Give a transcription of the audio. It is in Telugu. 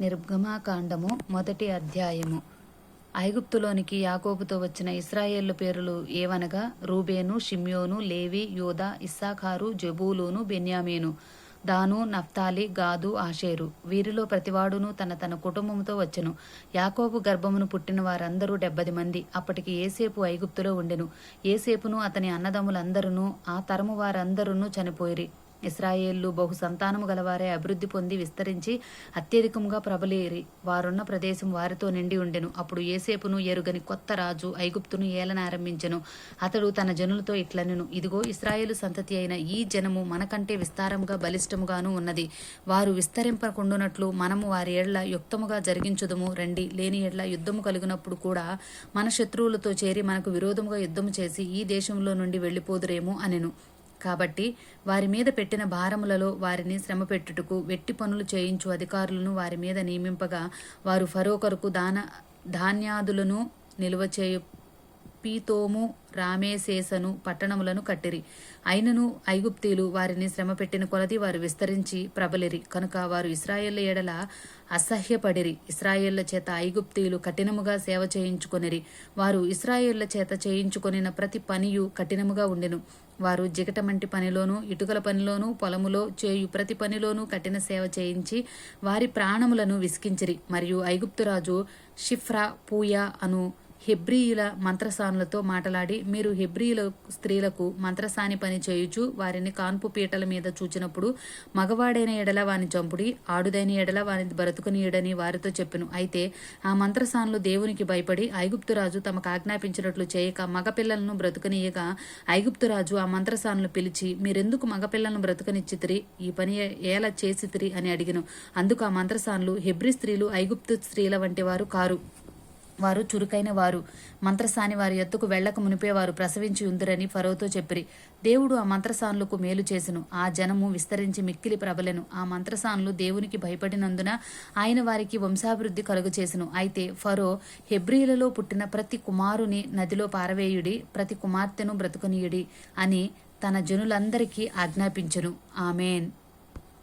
నిర్గమాకాండము మొదటి అధ్యాయము. ఐగుప్తులోనికి యాకోబుతో వచ్చిన ఇస్రాయేళ్ళ పేరులు ఏవనగా? రూబేను షిమ్యోను లేవి యోదా ఇస్సాఖారు జబూలూను బెన్యామీను దాను నఫ్తాలి గాదు ఆషేరు. వీరిలో ప్రతివాడును తన తన కుటుంబంతో వచ్చెను. యాకోబు గర్భమును పుట్టిన వారందరూ డెబ్బది మంది. అప్పటికి ఏసేపు ఐగుప్తులో ఉండెను. ఏసేపును అతని అన్నదమ్ములందరూ ఆ తరము వారందరూ చనిపోయిరి. ఇస్రాయేళ్ళు బహు సంతానము గలవారే అభివృద్ధి పొంది విస్తరించి అత్యధికంగా ప్రబలేరి. వారున్న ప్రదేశం వారితో నిండి ఉండెను. అప్పుడు ఏసేపును ఎరుగని కొత్త రాజు ఐగుప్తును ఏలనారంభించెను. అతడు తన జనులతో ఇట్లనెను. ఇదిగో ఇస్రాయేలు సంతతి అయిన ఈ జనము మనకంటే విస్తారముగా బలిష్టముగాను ఉన్నది. వారు విస్తరింపకుండునట్లు మనము వారి ఏళ్ళ యుక్తముగా జరిగించుదము. రండి లేని ఏళ్ళ యుద్ధము కలిగినప్పుడు కూడా మన శత్రువులతో చేరి మనకు విరోధముగా యుద్ధము చేసి ఈ దేశంలో నుండి వెళ్ళిపోదురేమో అనెను. కాబట్టి వారి మీద పెట్టిన భారములలో వారిని శ్రమ పెట్టుటకు వెట్టి పనులు చేయించు అధికారులను వారి మీద నియమింపగా వారు ఫరో కొరకు దాన ధాన్యాదులను నిల్వ చేయు పీతోము రామేశేసను పట్టణములను కట్టిరి. అయినను ఐగుప్తీలు వారిని శ్రమ పెట్టిన కొలది వారు విస్తరించి ప్రబలిరి. కనుక వారు ఇస్రాయేళ్ళ ఎడల అసహ్యపడిరి. ఇస్రాయేళ్ళ చేత ఐగుప్తీలు కఠినముగా సేవ చేయించుకొనిరి. వారు ఇస్రాయేళ్ళ చేత చేయించుకొనిన ప్రతి పనియు కఠినముగా ఉండెను. వారు జిగటమంటి పనిలోనూ ఇటుకల పనిలోనూ పొలములో చేయు ప్రతి పనిలోనూ కఠిన సేవ చేయించి వారి ప్రాణములను విసికించిరి. మరియు ఐగుప్తురాజు షిఫ్రా పూయా అను హెబ్రియుల మంత్రసానులతో మాట్లాడి మీరు హెబ్రియుల స్త్రీలకు మంత్రసాని పని చేయుచు వారిని కాన్పు పీటల మీద చూచినప్పుడు మగవాడైన ఎడల వాని చంపుడి ఆడుదైన ఎడల వాని బ్రతుకునీయుడని వారితో చెప్పెను. అయితే ఆ మంత్రసానులు దేవునికి భయపడి ఐగుప్తురాజు తమకు ఆజ్ఞాపించినట్లు చేయక మగపిల్లలను బ్రతుకనీయగా ఐగుప్తురాజు ఆ మంత్రసానులు పిలిచి మీరెందుకు మగపిల్లలను బ్రతుకనిచ్చితిరి? ఈ పని ఎలా చేసితిరి? అని అడిగిను. అందుకు ఆ మంత్రసానులు హెబ్రి స్త్రీలు ఐగుప్తు స్త్రీల వంటి వారు కారు. వారు చురుకైన వారు. మంత్రసాని వారి ఎత్తుకు వెళ్ళక మునిపే వారు ప్రసవించి ఉందిరని ఫరోతో చెప్పిరి. దేవుడు ఆ మంత్రసానులకు మేలు చేసెను. ఆ జనము విస్తరించి మిక్కిలి ప్రబలెను. ఆ మంత్రసానులు దేవునికి భయపడినందున ఆయన వారికి వంశాభివృద్ధి కలుగు చేసెను. అయితే ఫరో హెబ్రియులలో పుట్టిన ప్రతి కుమారుని నదిలో పారవేయుడి ప్రతి కుమార్తెను బ్రతుకునియుడి అని తన జనులందరికీ ఆజ్ఞాపించెను. ఆమెన్.